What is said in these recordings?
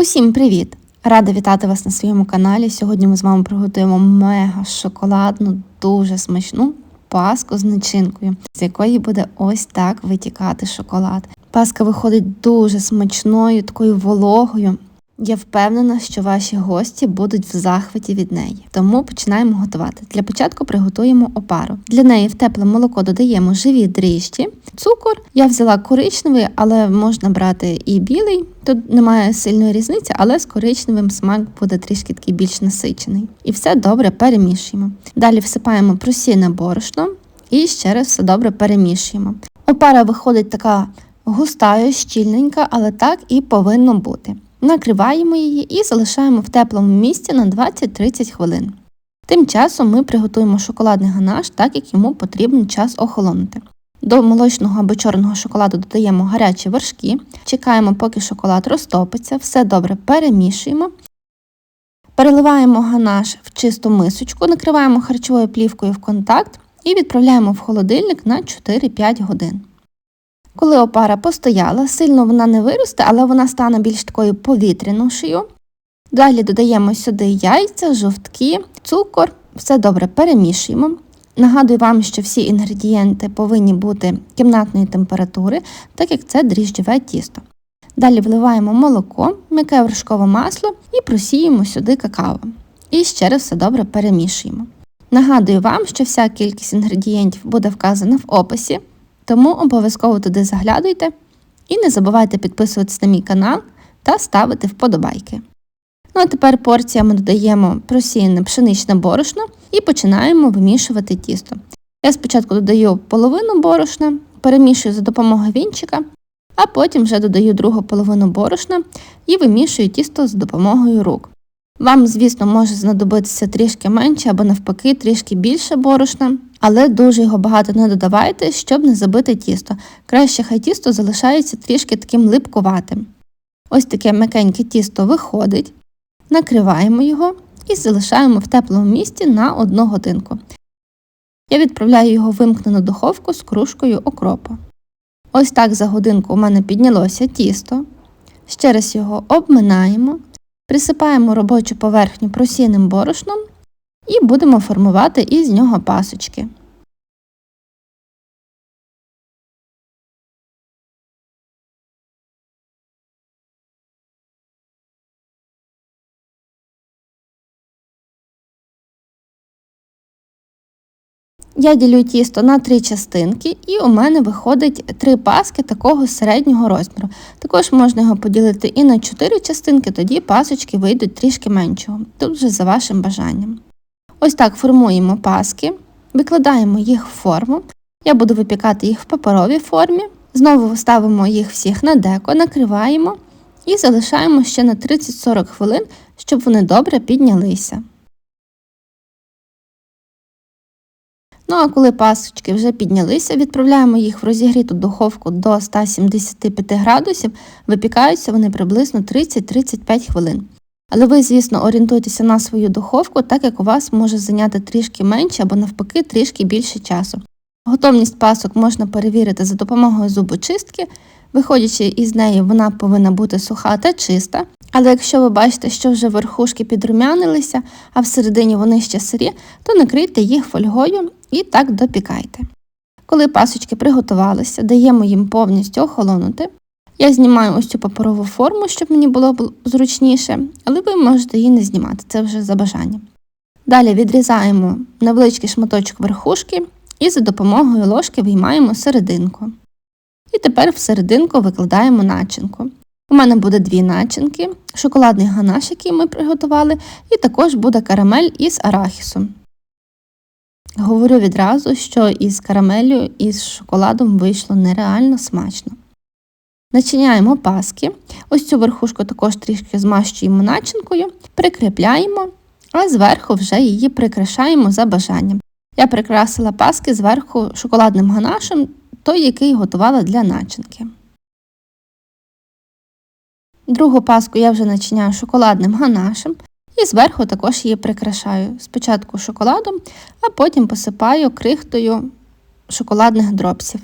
Усім привіт! Рада вітати вас на своєму каналі. Сьогодні ми з вами приготуємо мега шоколадну, дуже смачну паску з начинкою, з якої буде ось так витікати шоколад. Паска виходить дуже смачною, такою вологою. Я впевнена, що ваші гості будуть в захваті від неї. Тому починаємо готувати. Для початку приготуємо опару. Для неї в тепле молоко додаємо живі дріжджі, цукор. Я взяла коричневий, але можна брати і білий. Тут немає сильної різниці, але з коричневим смак буде трішки такий більш насичений. І все добре перемішуємо. Далі всипаємо просійне борошно і ще раз все добре перемішуємо. Опара виходить така густая, щільненька, але так і повинно бути. Накриваємо її і залишаємо в теплому місці на 20-30 хвилин. Тим часом ми приготуємо шоколадний ганаш, так як йому потрібен час охолонути. До молочного або чорного шоколаду додаємо гарячі вершки, чекаємо, поки шоколад розтопиться, все добре перемішуємо. Переливаємо ганаш в чисту мисочку, накриваємо харчовою плівкою в контакт і відправляємо в холодильник на 4-5 годин. Коли опара постояла, сильно вона не виросте, але вона стане більш такою повітрянішою. Далі додаємо сюди яйця, жовтки, цукор, все добре перемішуємо. Нагадую вам, що всі інгредієнти повинні бути кімнатної температури, так як це дріжджове тісто. Далі вливаємо молоко, м'яке вершкове масло і просіємо сюди какао. І ще раз все добре перемішуємо. Нагадую вам, що вся кількість інгредієнтів буде вказана в описі. Тому обов'язково туди заглядуйте і не забувайте підписуватися на мій канал та ставити вподобайки. Ну а тепер порціями додаємо просіяне пшеничне борошно і починаємо вимішувати тісто. Я спочатку додаю половину борошна, перемішую за допомогою вінчика, а потім вже додаю другу половину борошна і вимішую тісто з допомогою рук. Вам, звісно, може знадобитися трішки менше або навпаки трішки більше борошна, але дуже його багато не додавайте, щоб не забити тісто. Краще хай тісто залишається трішки таким липкуватим. Ось таке м'якеньке тісто виходить, накриваємо його і залишаємо в теплому місці на 1 годинку. Я відправляю його в вимкнену духовку з кружкою окропу. Ось так за годинку у мене піднялося тісто. Ще раз його обминаємо. Присипаємо робочу поверхню просійним борошном і будемо формувати із нього пасочки. Я ділю тісто на три частинки, і у мене виходить три паски такого середнього розміру. Також можна його поділити і на чотири частинки, тоді пасочки вийдуть трішки меншого. Тут вже за вашим бажанням. Ось так формуємо паски, викладаємо їх в форму. Я буду випікати їх в паперовій формі. Знову ставимо їх всіх на деко, накриваємо і залишаємо ще на 30-40 хвилин, щоб вони добре піднялися. Ну а коли пасочки вже піднялися, відправляємо їх в розігріту духовку до 175 градусів, випікаються вони приблизно 30-35 хвилин. Але ви, звісно, орієнтуйтеся на свою духовку, так як у вас може зайняти трішки менше або навпаки трішки більше часу. Готовність пасок можна перевірити за допомогою зубочистки. Виходячи із неї, вона повинна бути суха та чиста. Але якщо ви бачите, що вже верхушки підрумянилися, а всередині вони ще сирі, то накрийте їх фольгою і так допікайте. Коли пасочки приготувалися, даємо їм повністю охолонути. Я знімаю ось цю паперову форму, щоб мені було зручніше, але ви можете її не знімати, це вже за бажанням. Далі відрізаємо невеличкий шматочок верхушки і за допомогою ложки виймаємо серединку. І тепер в серединку викладаємо начинку. У мене буде дві начинки, шоколадний ганаш, який ми приготували, і також буде карамель із арахісом. Говорю відразу, що із карамеллю і з шоколадом вийшло нереально смачно. Начиняємо паски. Ось цю верхушку також трішки змащуємо начинкою, прикріпляємо, а зверху вже її прикрашаємо за бажанням. Я прикрасила паски зверху шоколадним ганашем, той, який готувала для начинки. Другу паску я вже начиняю шоколадним ганашем і зверху також її прикрашаю. Спочатку шоколадом, а потім посипаю крихтою шоколадних дропсів.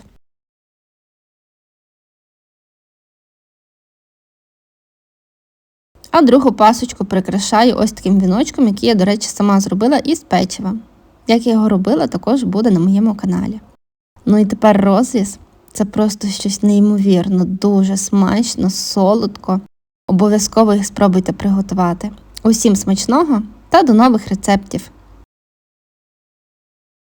А другу пасочку прикрашаю ось таким віночком, який я, до речі, сама зробила із печива. Як я його робила, також буде на моєму каналі. Ну і тепер розріз це просто щось неймовірно, дуже смачно, солодко. Обов'язково їх спробуйте приготувати. Усім смачного та до нових рецептів!